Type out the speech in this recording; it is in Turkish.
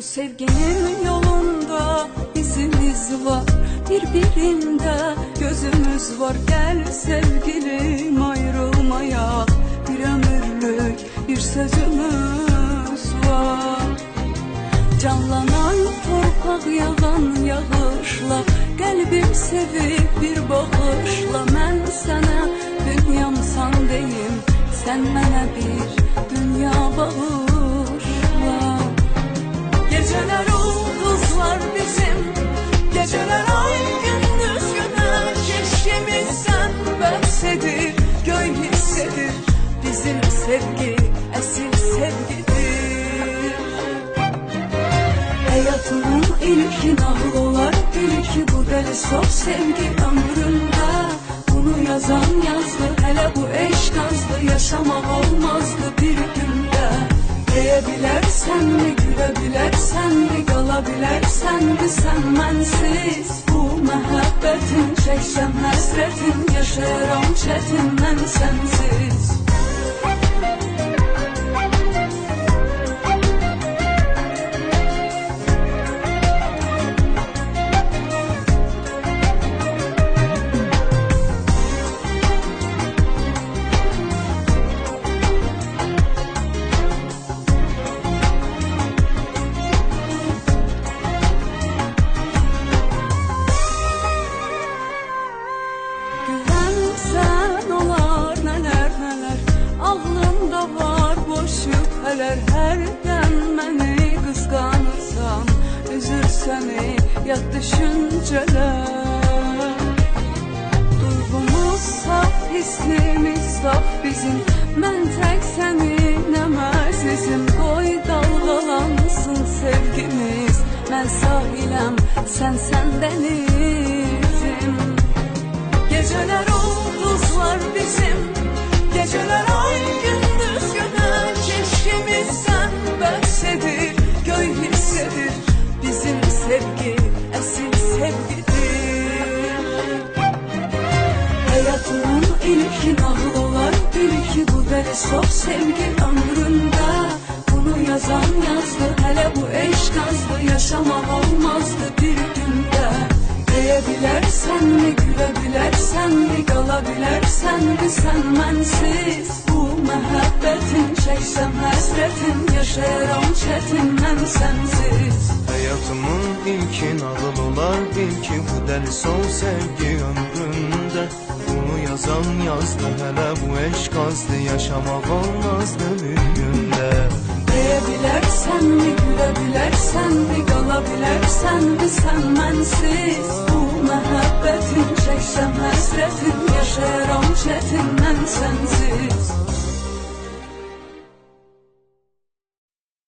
Sevginin yolunda izimiz var Birbirinde gözümüz var. Gel sevgilim ayrılmaya Bir ömürlük bir sözümüz var. Canlanan torpaq yağan yağışla Qəlbim sevib bir baxışla Mən sənə dünyamsan deyim Sən mənə bir dünya bağışla bahsedir Göy hissedir Bizim sevgi esil sevgidir. Hayatımın ilk nağıl olar ki bu deli sof sevgi ömrümde Bunu yazan yazdı hele bu eşk azdı Yaşamak olmazdı bir günde. Diyebilirsen mi gülebilirsen mi Kalabilirsen mi sen mensiz Bu çeksem həsrətin Yaşayıram çetin mən sensiz şüpheler Her dem beni kıskanırsan Üzür seni yat düşünceler. Duygumuz saf, hissimiz saf bizim Mən tək səninəm əzizim Qoy dalğalansın sevgimiz Mən sahiləm, sən sən dənizim Geceler ulduzlar bizim nağıl olar Bil ki bu deli sof sevgi ömrümde. Bunu yazan yazdı hele bu eşk azdı Yaşamak olmazdı bir günde. Diyebilirsen mi gülebilirsen mi Kalabilirsen mi sen mensiz Bu məhəbbətin çeksem həsrətin Yaşayıram çetin mən sensiz. Hayatımın ilki nağıl olar bil ki bu deli son sevgi ömrümde. Bunu yazan yazdı hele bu eşk azdı Yaşamak olmazdı bir günde. Diyebilirsen mi gülebilirsen mi Kalabilirsen mi sen mensiz Bu məhəbbətin çeksem həsrətin Yaşayıram çetin mən sensiz